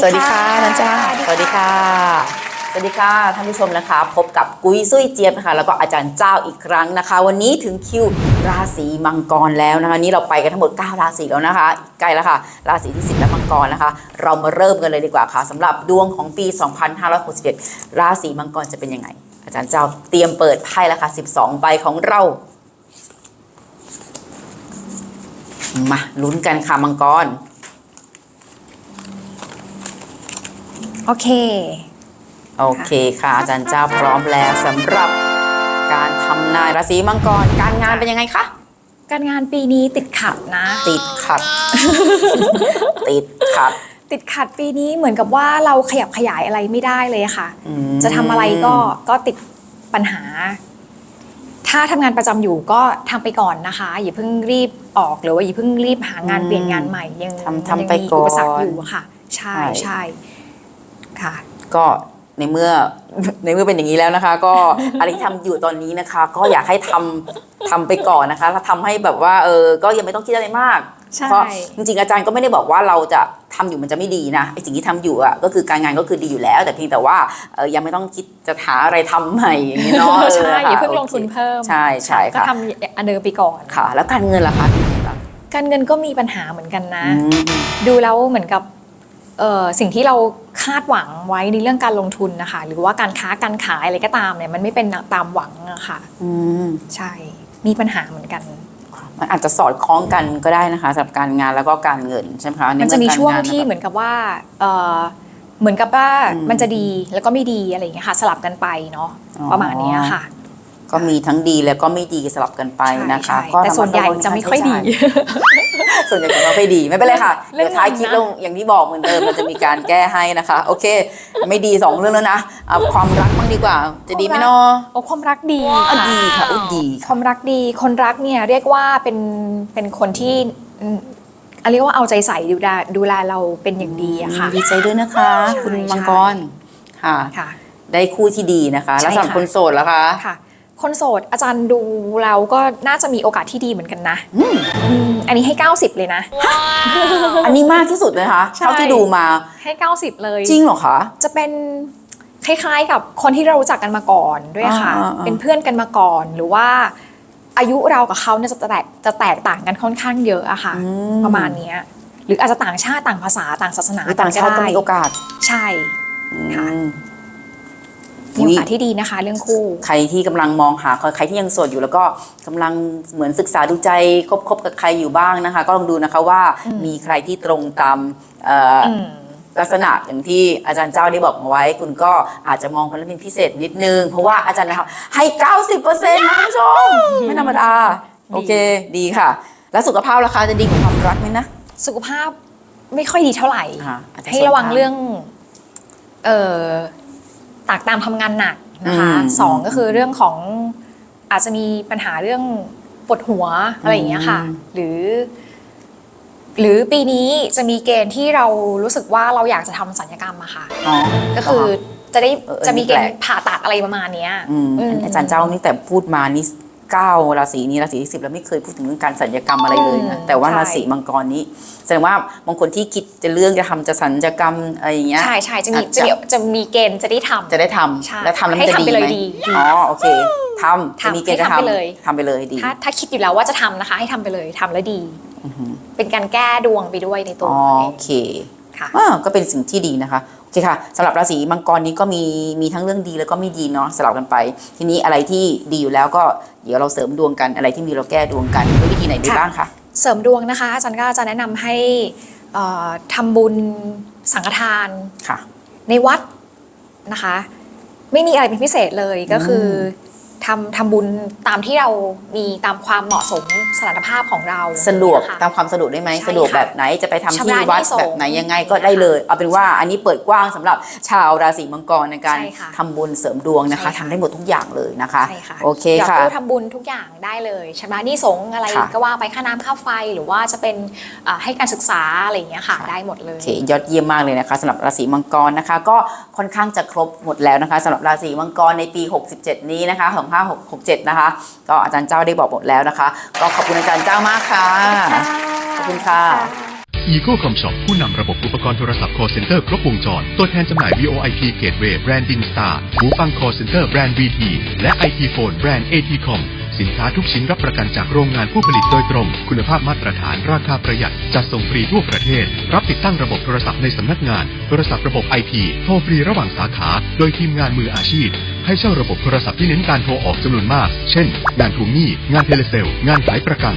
สวัสดีค่ะนันจ้าสวัสดีค่ะ สวัสดีค่ะท่านผู้ชมนะคะ พบกับกุ้ยซุยเจี๊ยบนะคะ แล้วก็อาจารย์เจ้าอีกครั้งนะคะ วันนี้ถึงคิวราศีมังกรแล้วนะคะ นี่เราไปกันทั้งหมด 9 ราศีแล้วนะคะใกล้แล้วค่ะ ราศีที่10และมังกรนะคะ เรามาเริ่มกันเลยดีกว่าค่ะสำหรับดวงของปี 2567ราศีมังกรจะเป็นยังไง อาจารย์เจ้าเตรียมเปิดไพ่แล้วค่ะ 12 ใบของเรามาลุ้นกันค่ะมังกร โอเค โอเคค่ะ อาจารย์เจ้าพร้อมแล้วสำหรับการทำนายราศีมังกร การงานเป็นยังไงคะ การงานปีนี้ติดขัดนะ ติดขัด ติดขัด ติดขัดปีนี้เหมือนกับว่าเราขยับขยายอะไรไม่ได้เลยค่ะอืมจะทำอะไรก็ก็ติดปัญหา ถ้าทำงานประจำอยู่ก็ทำไปก่อนนะคะ อย่าเพิ่งรีบออกหรือว่าอย่าเพิ่งรีบหางานเปลี่ยนงานใหม่ยังทำยังทำไปมีก่อนอุปสรรคอยู่อะค่ะ ใช่ใช่ใช่ ค่ะ ก็ในเมื่อในเมื่อเป็นอย่างนี้แล้วนะคะ ก็อะไรที่ทำอยู่ตอนนี้นะคะ ก็อยากให้ทำทำไปก่อนนะคะ ถ้าทำให้แบบว่าเออก็ยังไม่ต้องคิดอะไรมากใช่เพราะจริงๆอาจารย์ก็ไม่ได้บอกว่าเราจะทำอยู่มันจะไม่ดีนะไอสิ่งที่ทำอยู่อะก็คือการงานก็คือดีอยู่แล้ว แต่เพียงแต่ว่าเออยังไม่ต้องคิดจะหาอะไรทำใหม่อย่างนี้เนาะใช่ค่ะอย่าเพิ่งลงโคทุนเพิ่มใช่ใช่ก็ค่ะทำอันเดิมไปก่อนค่ะ แล้วการเงินล่ะคะเป็นไงบ้างการเงินก็มีปัญหาเหมือนกันนะอืมดูแล้วเหมือนกับเอ่อสิ่งที่เรา คาดหวังไว้ในเรื่องการลงทุนนะคะ หรือว่าการค้าการขายอะไรก็ตามเนี่ยมันไม่เป็นตามหวังอะค่ะอืมใช่มีปัญหาเหมือนกันมันอาจจะสอดคล้องกันก็ได้นะคะสำหรับการงานแล้วก็การเงินใช่ไหมคะมันจะมีใเอช่วงการที่แบบเหมือนกับว่าเอ่อเหมือนกับว่าอืมมันจะดีแล้วก็ไม่ดีอะไรอย่างเงี้ยค่ะ สลับกันไปเนาะอ๋อประมาณเนี้ยค่ะ ก็มีทั้งดีแล้วก็ไม่ดีสลับกันไปนะคะใช่ก็แต่ส่วนใหญ่จะไม่ค่อยดี ส่วนใหญ่จะไม่ค่อยดีไม่เป็นไรค่ะเรื่เดี๋อยงวท้ายคลิปเงินนะลงอย่างที่บอกเหมือนเดิมเราจะมีการแก้ให้นะคะ โอเค ไม่ดีสองเรื่องแล้วนะเอาความรักบ้างดีกว่า จะดีไหมเนาะโอ้ความรักดีอะค่ะดีค่ะอุ้ยดีคค่ะวามรักดีคนรักเนี่ยเรียกว่าเป็นเป็นคนที่อืมอะเรียกว่าเอาใจใส่ดูแลดูแลเราเป็นอย่างดีอะค่ะ ดีใจด้วยนะคะใช่คุณมังกรค่ะค่ะ ได้คู่ที่ดีนะคะ แล้วสำหรับใช่ค่ะคนโสดล่ะคะ ค่ะคนโสดอาจารย์ดูแล้วก็น่าจะมีโอกาสที่ดีเหมือนกันนะอืมอืมอันนี้ให้ 90 เลยนะ อันนี้มากที่สุดนะคะใช่ เท่าที่ดูมา ให้ 90 เลย จริงเหรอคะ จะเป็นคล้ายๆกับคนที่เรารู้จักกันมาก่อนด้วยค่ะ อ่าอ่าเป็นเพื่อนกันมาก่อน หรือว่า อายุเรากับเขาเนี่ยจะแตกจะแตกต่างกันค่อนข้างเยอะอะค่ะ อืประมาณเนี้ยหรืออาจจะต่างชาติต่างภาษาต่างศาสนาหรือต่างชาติก็ได้มีโอกาสใช่ ค่ะ อืม มีโอกาสที่ดีนะคะ เรื่องคู่ ใครที่กำลังมองหาใครที่ยังโสดอยู่แล้วก็กำลังเหมือนศึกษาดูใจคบคบกับใครอยู่บ้างนะคะ ก็ลองดูนะคะว่าอืมมีใครที่ตรงตามเอ่อออืมลักษณะอย่างที่อาจารย์เจ้าได้บอกมาไว้ คุณก็อาจจะมองคนละเป็นพิเศษนิดนึง เพราะว่าอาจารย์นะครับให้ 90%นะคุณผู้ชม ไม่ธรรมดา โอเคดีค่ะ แล้วสุขภาพราคาจะดีกว่าความรักไหมนะ สุขภาพไม่ค่อยดีเท่าไหร่อ่าอาจจะให้ระวังส่นทาเรื่อง เอ่อ ตากตามทำงานหนักนะคะอืม สองก็คือเรื่องของอาจจะมีปัญหาเรื่องปวดหัวอะไรอย่างเงี้ยค่ะอืมหรือ หรือปีนี้จะมีเกณฑ์ที่เรารู้สึกว่าเราอยากจะทำสัญญกรรมอะค่ะอ๋อก็คือจะได้เออเออจะมีเกณแปลฑ์กผ่าตัดอะไรประมาณเนี้ย อืมอืม อาจารย์เจ้านี่แต่พูดมานี่ เก้าราศีนี้ราศีที่สิบแล้วไม่เคยพูดถึงเรื่องการสัญญกรรมอะไรเลยนะอืมแต่ว่าใช่ราศีมังกรนี้แสดงว่าบางคนที่คิดจะเรื่องจะทำจะสัญญกรรมอะไรอย่างเงี้ยใช่ใช่จะมีอาจจะจะมีจะมีเกณฑ์จะได้ทำจะได้ทใช่ำแล้วทำแล้วมันให้จะทำดีไปเลยไหมดีดีอ๋อโอเคทำจะทำมีเกณฑ์จะให้ทำไปเลยทำทำไปเลยดีถ้าถ้าคิดอยู่แล้วว่าจะทำนะคะ ให้ทำไปเลยทำแล้วดีอือหือเป็นการแก้ดวงไปด้วยในตัวอ๋อเอโองเคค่ะอ่าก็เป็นสิ่งที่ดีนะคะโอ เคค่ะสำหรับราศีมังกรนี้ก็มีมีทั้งเรื่องดีแล้วก็ไม่ดีเนาะสลับกันไป ทีนี้อะไรที่ดีอยู่แล้วก็เดี๋ยวเราเสริมดวงกันอะไรที่มีเราแก้ดวงกันด้วยวิธีไหนได้ค่ะบ้างคะเสริมดวงนะคะอาจารย์ก็จะแนะนำให้เอ่อทำบุญสังฆทานค่ะ ในวัดนะคะ ไม่มีอะไรเป็นพิเศษเลยก็คือ ทำทำบุญตามที่เรามีตามความเหมาะสมสถานภาพของเราสะดวกนะคะตามความสะดวกได้ไหมใช่สะดวกค่ะแบบไหนจะไปทำชำที่ระวัดที่สงฆ์แบบไหนยังไงก็ได้เลย เอาเป็นว่าอันนี้เปิดกว้างสำหรับชาวราศีมังกรในการใช่ค่ะทำบุญเสริมดวงนะคะใช่ค่ะ ทำได้หมดทุกอย่างเลยนะคะใช่ค่ะโอเคหยอดค่ะ ตู้ทำบุญทุกอย่างได้เลยชำระหนี้สงฆ์อะไรค่ะก็ว่าไปค่าน้ำค่าไฟหรือว่าจะเป็นเอ่อให้การศึกษาอะไรอย่างเงี้ยค่ะ ได้หมดเลย โอเคยอดเยี่ยมมากเลยนะคะสำหรับราศีมังกรนะคะ ก็ค่อนข้างจะครบหมดแล้วนะคะสำหรับราศีมังกรในปี 67 นี้นะคะของ5 6 7 นะคะ ก็อาจารย์เจ้าได้บอกหมดแล้วนะคะ ก็ขอบคุณอาจารย์เจ้ามากค่ะ ขอบคุณค่ะ Eagle Com Shop ผู้นำระบบอุปกรณ์โทรศัพท์ call center ครบวงจร ตัวแทนจำหน่าย VoIP Gateway แบรนด์ Dingstar หูฟัง call center แบรนด์ VT และ IT Phone แบรนด์ ATCOM สินค้าทุกชิ้นรับประกันจากโรงงานผู้ผลิตโดยตรง คุณภาพมาตรฐานราคาประหยัด จัดส่งฟรีทั่วประเทศ รับติดตั้งระบบโทรศัพท์ในสำนักงาน โทรศัพท์ระบบไอทีโทรฟรีระหว่างสาขา โดยทีมงานมืออาชีพ ให้เช่าระบบโทรศัพท์ที่เน้นการโทรออกจำนวนมาก เช่น งานทวงหนี้ งานเทเลเซล งานขายประกัน